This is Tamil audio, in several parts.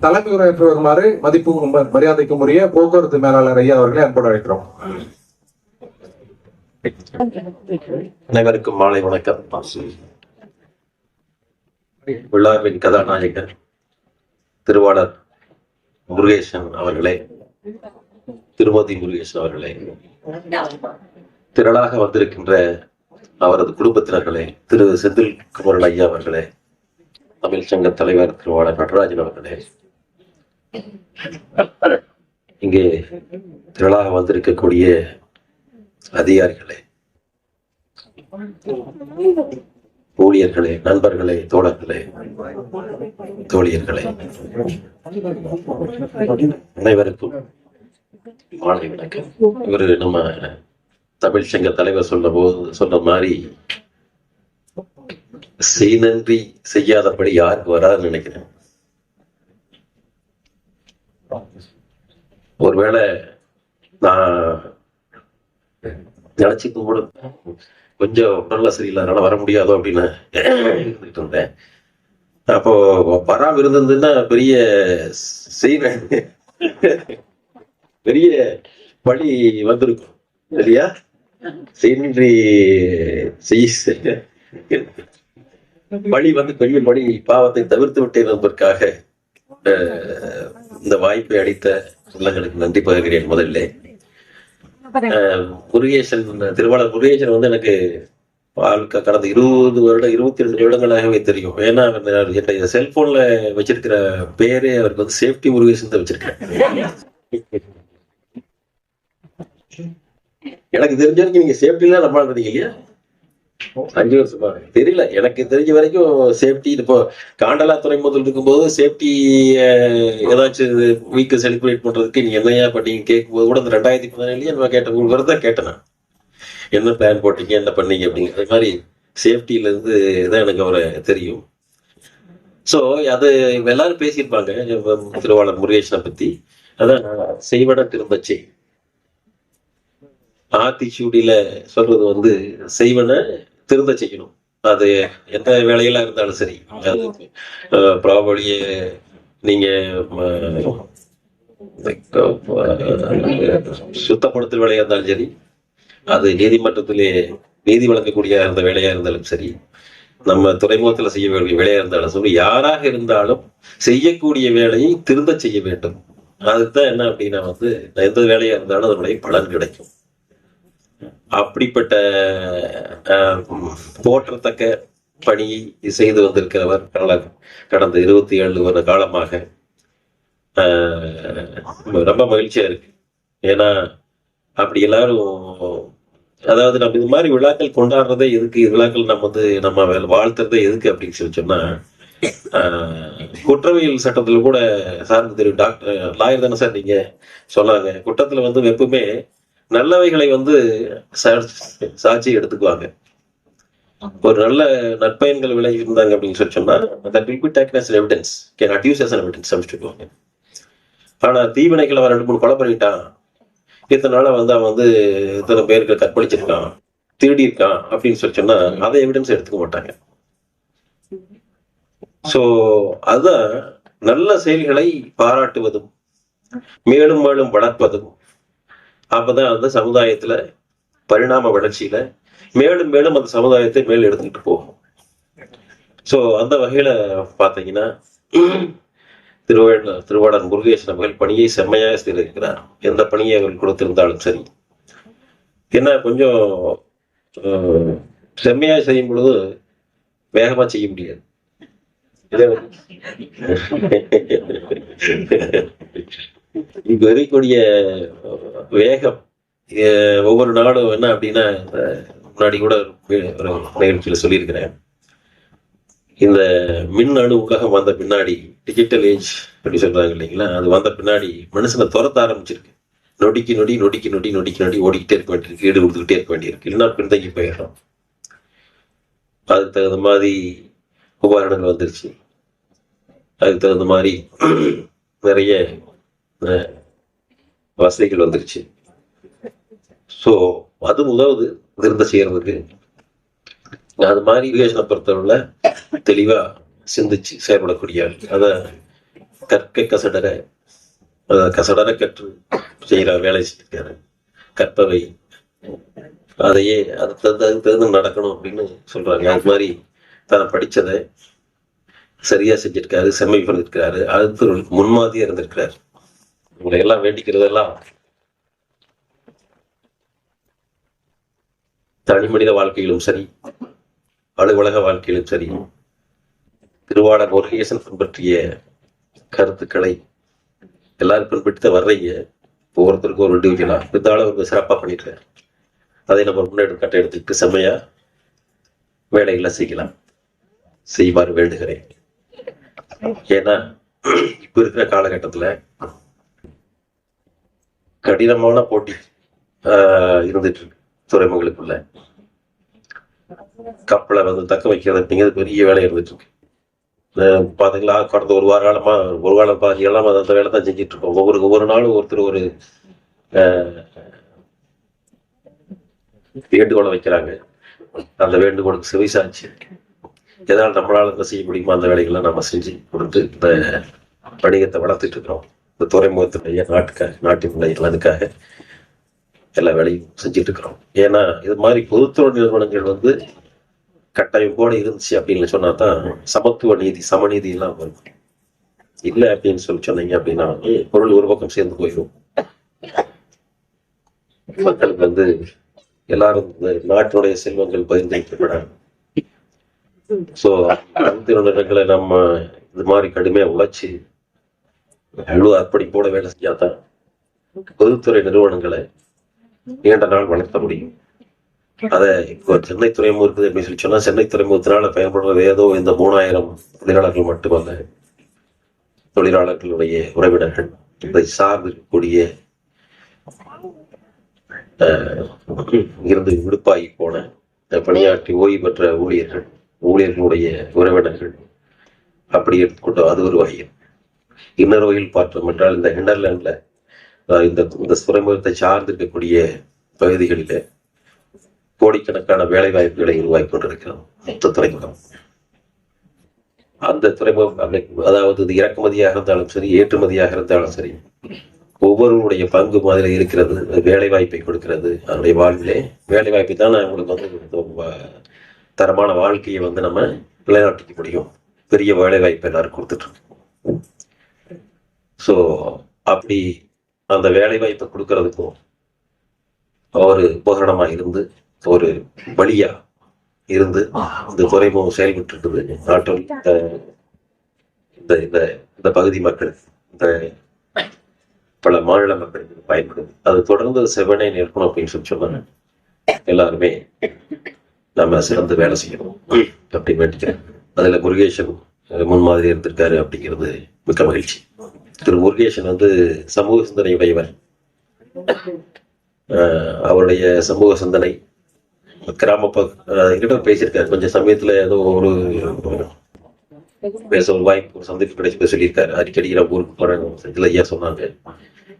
தலைமை உரையாற்றி வருமாறு மதிப்பு மரியாதைக்கும் உரிய போக்குவரத்து மேலாளர் ஐயா அவர்களை அன்போடு அழைக்கிறோம். அனைவருக்கும் மாலை வணக்கம். விழாவின் கதாநாயகர் திருவாளர் முருகேசன் அவர்களே திருமதி முருகேசன் அவர்களே திரளாக வந்திருக்கின்ற அவரது குடும்பத்தினர்களே திரு செந்தில் குமரன் ஐயா அவர்களே தமிழ் சங்க தலைவர் திருவாளர் நடராஜன் அவர்களே இங்கே திரளாக வந்திருக்கக்கூடிய அதிகாரிகளே ஊழியர்களே நண்பர்களே தோழர்களே தோழியர்களே அனைவருக்கும் மாலை வணக்கம். இவரு நம்ம தமிழ் சங்க தலைவர் சொன்ன போது சொன்ன மாதிரி செய் நன்றி செய்யாதபடி யாருக்கு வராதுன்னு நினைக்கிறேன். ஒருவேளை நான் நினைச்சுக்கும் கூட கொஞ்சம் உடல்ல சரியில்லை வர முடியாதோ அப்படின்னு இருந்துட்டு இருந்தேன். அப்போ வராம இருந்ததுன்னா பெரிய செய்வேன். பெரிய பழி வந்திருக்கும் இல்லையா? செய்தி செய்ய பழி வந்து பெரிய பழி பாவத்தை தவிர்த்து விட்டேன் என்பதற்காக இந்த வாய்ப்பை அளித்த உள்ளங்களுக்கு நன்றி பகிர்கிறேன் முதல்ல. முருகேசன் திருவாளர் முருகேசன் வந்து எனக்கு வாழ்க்கை கடந்த இருபது வருடம் இருபத்தி ரெண்டு வருடங்களாகவே தெரியும். ஏன்னா அவர் என்னுடைய செல்போன்ல வச்சிருக்கிற பேரே அவருக்கு வந்து சேஃப்டி முருகேசன் தான் வச்சிருக்கேன் எனக்கு தெரிஞ்ச வரைக்கும் நீங்க சேஃப்டிலாம் நம்ம இருந்தீங்க இல்லையா? அஞ்சு வருஷமா தெரியல எனக்கு தெரிஞ்ச வரைக்கும் சேஃப்டி இப்போ காண்டலா துறைமுகத்தில் இருக்கும்போது சேஃப்டி ஏதாச்சும் வீக்கு செலிப்ரேட் பண்றதுக்கு நீங்க என்னையா பண்ணீங்க கேட்கும்போது கூட இந்த ரெண்டாயிரத்தி பதினேழுலயே நம்ம கேட்ட உங்களுக்கு தான் கேட்டேன் என்ன பிளான் போட்டீங்க என்ன பண்ணீங்க அப்படிங்கிற மாதிரி சேஃப்டில இருந்து தான் எனக்கு அவரை தெரியும். ஸோ அது எல்லாரும் பேசியிருப்பாங்க திருவாளர் முருகேஷனை பத்தி. அதான் செய்வன திரும்பச்சி. ஆத்திச்சூடியில சொல்றது வந்து செய்வன திருந்த செய்யணும். அது எந்த வேலையெல்லாம் இருந்தாலும் சரி. அது ப்ராபலிய நீங்க ம, சுத்தப்படுத்தல் வேலையா இருந்தாலும் சரி அது நீதிமன்றத்திலே நீதி வழங்கக்கூடிய அந்த வேலையா இருந்தாலும் சரி நம்ம துறைமுகத்துல செய்ய வேண்டிய வேலையா இருந்தாலும் சரி யாராக இருந்தாலும் செய்யக்கூடிய வேலையை திருந்த செய்ய வேண்டும். அதுதான் என்ன அப்படின்னா வந்து எந்த வேலையா இருந்தாலும் அதனுடைய பலன் கிடைக்கும். அப்படிப்பட்ட போற்றத்தக்க பணியை செய்து வந்திருக்கிறவர் கடந்த இருபத்தி ஏழு வருட காலமாக ரொம்ப மகிழ்ச்சியா இருக்கு. ஏன்னா அப்படி எல்லாரும் அதாவது நம்ம இது மாதிரி விழாக்கள் கொண்டாடுறதே எதுக்கு? விழாக்கள் நம்ம வந்து நம்ம வாழ்த்துறதே எதுக்கு அப்படின்னு சொல்லி சொன்னா ஆஹ், குற்றவியல் சட்டத்துல கூட சார்ந்து தெரியும். டாக்டர் லாயர் தானே சார் நீங்க சொன்னாங்க. குற்றத்துல வந்து எப்பவுமே நல்லவைகளை வந்து சாட்சி எடுத்துக்குவாங்க. ஒரு நல்ல நற்பயன்கள் விலகி இருந்தாங்க அப்படின்னு சொல்லி சொன்னா that will be taken as evidence can not use an evidence அமைச்சுக்குவாங்க ஆனா தீவினைகள் அவன் ரெண்டு மூணு கொலை பண்ணிட்டான். இத்தனை நாளா வந்து அவன் வந்து இத்தனை பேருக்கு கற்பழிச்சிருக்கான் திருடி இருக்கான் அப்படின்னு சொல்லி சொன்னா அதை எவிடன்ஸ் எடுத்துக்க மாட்டாங்க. சோ அதுதான் நல்ல செயல்களை பாராட்டுவதும் மேலும் மேலும் வளர்ப்பதும் அப்பதான் அந்த சமுதாயத்துல பரிணாம வளர்ச்சியில மேலும் மேலும் அந்த சமுதாயத்தை மேல் எடுத்துக்கிட்டு போகும். சோ அந்த வகையில பாத்தீங்கன்னா திருவாளர் திருவாளர் முருகேசன் அவர்கள் பணியை செம்மையாக செய்திருக்கிறார். எந்த பணியை அவர்கள் கொடுத்திருந்தாலும் சரி. என்ன கொஞ்சம் செம்மையாக செம்மையா செய்யும் பொழுது வேகமா செய்ய முடியாது. இதே இப்ப இருக்கக்கூடிய வேகம் ஒவ்வொரு நாடும் என்ன அப்படின்னா முன்னாடி கூட ஒரு நிகழ்ச்சியில சொல்லியிருக்கிறேன். இந்த மின்னணு உலகம் வந்த பின்னாடி டிஜிட்டல் ஏஜ் அப்படி சொல்றாங்க இல்லைங்களா? அது வந்த பின்னாடி மனுஷனை துரத்த ஆரம்பிச்சிருக்கு. நொடிக்கு நொடி நொடிக்கு நொடி நொடிக்கு நொடி ஓடிக்கிட்டே இருக்க வேண்டியிருக்கு ஈடு கொடுத்துக்கிட்டே இருக்க வேண்டியிருக்கு. இல்லைன்னா பின்தங்கி போயிடுறோம். அதுக்கு தகுந்த மாதிரி உபகரணங்கள் வந்துருச்சு. அதுக்கு தகுந்த மாதிரி நிறைய வசதிகள் வந்துருச்சு. ஸோ அது உதவுது திருந்த செய்யறதுக்கு அது மாதிரி ரிலேஷனை பொறுத்தவரை தெளிவா சிந்திச்சு செயல்படக்கூடிய அதை அத கற்க கசடர அதாவது கசடர கற்று செய்கிற வேலை செஞ்சிருக்காரு. கற்பவை அதையே அது தகுந்த அதுக்கு நடக்கணும் அப்படின்னு சொல்றாங்க அது மாதிரி தான் படிச்சதை சரியா செஞ்சிருக்காரு செம்மை பண்ணிருக்கிறாரு அடுத்தவர்களுக்கு முன்மாதிரியா இருந்திருக்கிறாரு. உங்களை எல்லாம் வேண்டிக்கிறதெல்லாம் தனி மனித வாழ்க்கையிலும் சரி அலுவலக வாழ்க்கையிலும் சரி திருவாளர் முருகேசன் பின்பற்றிய கருத்துக்களை எல்லாரும் பின்பற்றி வர்றீங்க ஒவ்வொருத்தருக்கும் ஒரு இண்டிவிஜுவலா இருந்தாலும் அவருக்கு சிறப்பா பண்ணிடுறாரு அதை நம்ம முன்னெடுக்கட்ட எடுத்துக்கிட்டு செம்மையா வேலைகளை செய்யலாம். செய்வார் வேண்டுகிறேன். ஏன்னா இப்ப இருக்கிற காலகட்டத்துல கடினமான போட்டி இருந்துட்டு இருக்கு துறைமுகங்களுக்குள்ள. கப்பலை வந்து தக்க வைக்கிறது அப்படிங்கிறது பெரிய வேலை இருந்துட்டு இருக்கு. பாத்தீங்களா கடந்த ஒரு வார காலமா ஒரு வாரம் பாதி காலமா அந்த வேலை தான் செஞ்சுட்டு இருக்கோம். ஒவ்வொரு ஒவ்வொரு நாளும் ஒருத்தர் ஒரு வேண்டுகோளை வைக்கிறாங்க. அந்த வேண்டுகோளுக்கு செவிசாச்சு எதனால் நம்மளால செய்ய முடியுமா அந்த வேலைகளை நம்ம செஞ்சு கொடுத்து இந்த வணிகத்தை வளர்த்துட்டு இருக்கிறோம். இந்த துறைமுகத்தினுடைய நாட்டுக்காக நாட்டினுடைய நலனுக்காக எல்லா வேலையும் செஞ்சுட்டு இருக்கிறோம் ஏன்னா இது மாதிரி பொதுத்துறை நிறுவனங்கள் வந்து கட்டாயம் போல இருந்துச்சு அப்படின்னு சொன்னா தான் சமத்துவ நீதி சமநீதி எல்லாம் வரும். இல்லை அப்படின்னு சொல்லி சொன்னீங்க அப்படின்னா பொருள் ஒரு பக்கம் சேர்ந்து போயிடும். மக்களுக்கு வந்து எல்லாரும் நாட்டினுடைய செல்வங்கள் சோ ஸோ நிலங்களை நம்ம இது மாதிரி கடுமையா உழைச்சி முழு அர்ப்பணிப்போட வேலை செஞ்சாதான் பொதுத்துறை நிறுவனங்களை நீண்ட நாள் வளர்த்த முடியும். அதை இப்போ சென்னை துறைமுகம் இருக்குது அப்படின்னு சொல்லி சொன்னா சென்னை துறைமுகத்தினால பயன்படுவது ஏதோ இந்த மூணாயிரம் தொழிலாளர்கள் மட்டுமல்ல தொழிலாளர்களுடைய உறவினர்கள். இதை சார்ந்து இருக்கக்கூடிய அஹ், இருந்து விடுப்பாகி போன பணியாற்றி ஓய்வு பெற்ற ஊழியர்கள் ஊழியர்களுடைய உறவினர்கள் அப்படி எடுத்துக்கொண்டோம் அது ஒரு வகையில். இன்னர் வகையில் பார்த்தோம் என்றால் இந்த ஹெண்டர்லேண்ட்ல இந்த இந்த துறைமுகத்தை சார்ந்து இருக்கக்கூடிய பகுதிகளில கோடிக்கணக்கான வேலை வாய்ப்புகளை உருவாக்கி கொண்டிருக்கிறோம். மொத்த துறைமுகம் அந்த துறைமுகம் அதாவது இது இறக்குமதியாக இருந்தாலும் சரி ஏற்றுமதியாக இருந்தாலும் சரி ஒவ்வொருவருடைய பங்கு மாதிரி இருக்கிறது வேலை வாய்ப்பை கொடுக்கிறது. அதனுடைய வாழ்விலே வேலை வாய்ப்பை தான் அவங்களுக்கு வந்து ரொம்ப தரமான வாழ்க்கையை வந்து நம்ம நிலைநாட்டிக்க முடியும். பெரிய வேலை வாய்ப்பை எல்லாரும் கொடுத்துட்டு இருக்கோம். ஸோ அப்படி அந்த வேலை வாய்ப்பை கொடுக்கறதுக்கும் அவர் உபகரணமா இருந்து ஒரு வழியா இருந்து இந்த துறைமுகம் செயல்பட்டு இருக்குது நாட்டில் இந்த இந்த இந்த பகுதி மக்கள் இந்த பல மாநில மக்களுக்கு இது பயன்படுது. அது தொடர்ந்து செவனே நிற்கணும் அப்படின்னு சொல்லி சொன்னாங்க. எல்லாருமே நம்ம சிறந்து வேலை செய்யணும் அப்படின்னு வேண்டிக்கிறேன். அதுல முருகேசன் முன்மாதிரி இருந்திருக்காரு அப்படிங்கிறது மிக்க மகிழ்ச்சி. திரு முருகேசன் வந்து சமூக சிந்தனையுடையவர். ஆஹ் அவருடைய சமூக சிந்தனை கிராம பக்க பேசியிருக்காரு. கொஞ்சம் சமயத்துல ஏதோ ஒரு பேச ஒரு வாய்ப்பு ஒரு சந்திப்பு கிடைச்சு சொல்லியிருக்காரு. அடிக்கடி நான் ஊருக்கு போறேன் செந்தில் ஐயா சொன்னாங்க.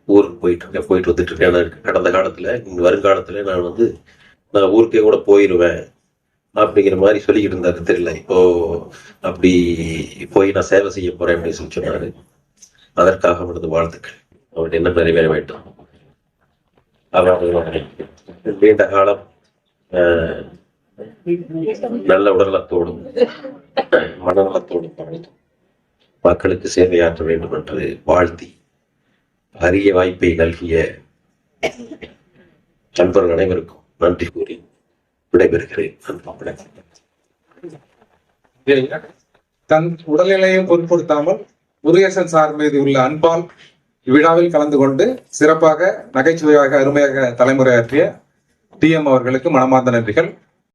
ஊருக்கு போயிட்டு இருக்கேன் போயிட்டு வந்துட்டு இருக்கேன். கடந்த காலத்துல வருங்காலத்துல நான் வந்து நான் ஊருக்கே கூட போயிருவேன் அப்படிங்கிற மாதிரி சொல்லிக்கிட்டு இருந்தாரு. தெரியல இப்போ அப்படி போய் நான் சேவை செய்ய போறேன் அப்படின்னு சொல்லி சொன்னாரு. அதற்காக அவரது வாழ்த்துக்கள். அவருடைய என்ன நிறைவேற வேண்டும் அவர் நீண்ட காலம் ஆஹ், நல்ல உடல்நலத்தோடும் மனநலத்தோடும் வாழ்ந்து மக்களுக்கு சேவையாற்ற வேண்டும் என்று வாழ்த்தி அரிய வாய்ப்பை நல்கிய நண்பர்கள் அனைவருக்கும் நன்றி கூறி விடைபெறுகிறேன். நன்றி தன் உடல்நிலையை பொருட்படுத்தாமல் முருகேசன் சார் மீது உள்ள அன்பால் இவ்விழாவில் கலந்து கொண்டு சிறப்பாக நகைச்சுவையாக அருமையாக தலைமுறையாற்றிய டி எம் அவர்களுக்கு மனமார்ந்த நன்றிகள்.